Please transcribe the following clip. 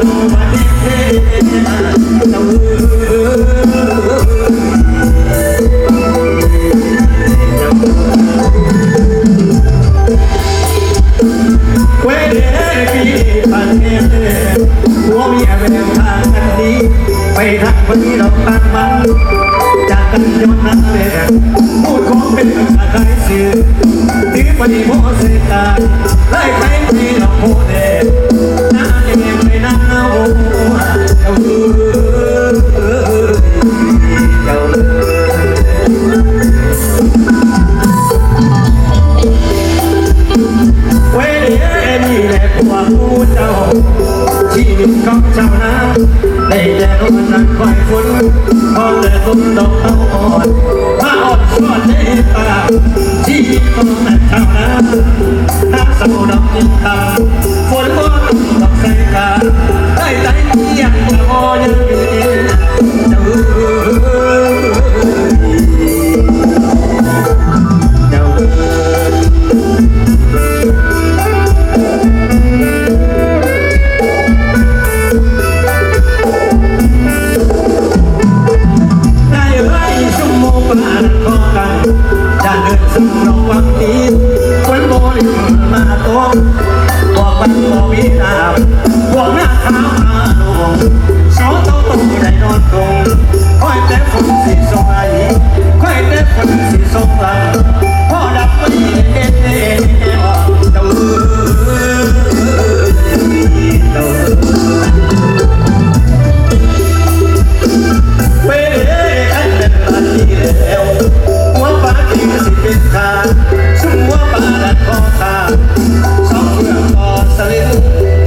เวรีพี่พันเน่หัวมีแววทางกันดีไปทักวันนี้เราตั้งมันจากกันย้อนนั้นเลยพูดของเป็นภาษาไทยสื่อถือปฏิโมเสตาไล่ไปที่เราโมเดห นดอกเอาอ่อนมาอ่อนช้อนในตาที่ต้องนัน นสู่ระวันนี้คนโบริมาตรงบอกวันบอกวินาบอกหน้าขาวมาลงสอโตโตได้นอนตรงคอยแต่ฝนสีสงไหลคอยแต่ฝนสีสงหลัง สัวปลาดันคอตาสองเพื่อนคอสลิด